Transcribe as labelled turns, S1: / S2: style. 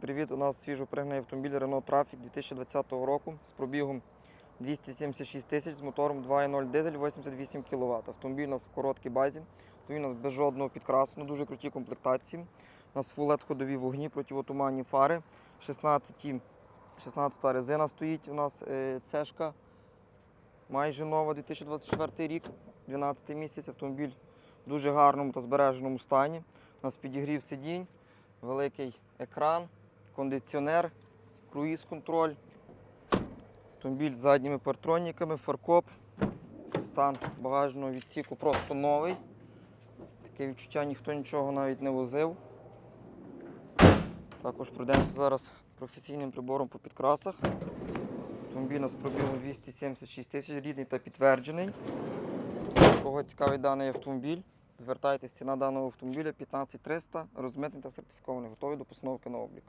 S1: Привіт, у нас свіжо пригнаний автомобіль Renault Traffic 2020 року з пробігом 276 тисяч з мотором 2.0 дизель 88 кВт. Автомобіль у нас в короткій базі, автомобіль у нас без жодного підкрасу, на дуже круті комплектації. У нас фулет ходові вогні, противотуманні фари, 16, 16 резина стоїть у нас е, цешка, майже нова 2024 рік, 12 місяць. Автомобіль в дуже гарному та збереженому стані. У нас підігрів сидінь, великий екран, кондиціонер, круїз-контроль, автомобіль з задніми партроніками, фаркоп, стан багажного відсіку просто новий. Таке відчуття ніхто нічого навіть не возив. Також пройдемося зараз професійним прибором по підкрасах. Автомобіль у нас пробігом 276 тисяч, рідний та підтверджений. Кого цікавий даний автомобіль, звертайтеся ціна даного автомобіля 15300, розмитний та сертифікований, готовий до постановки на облік.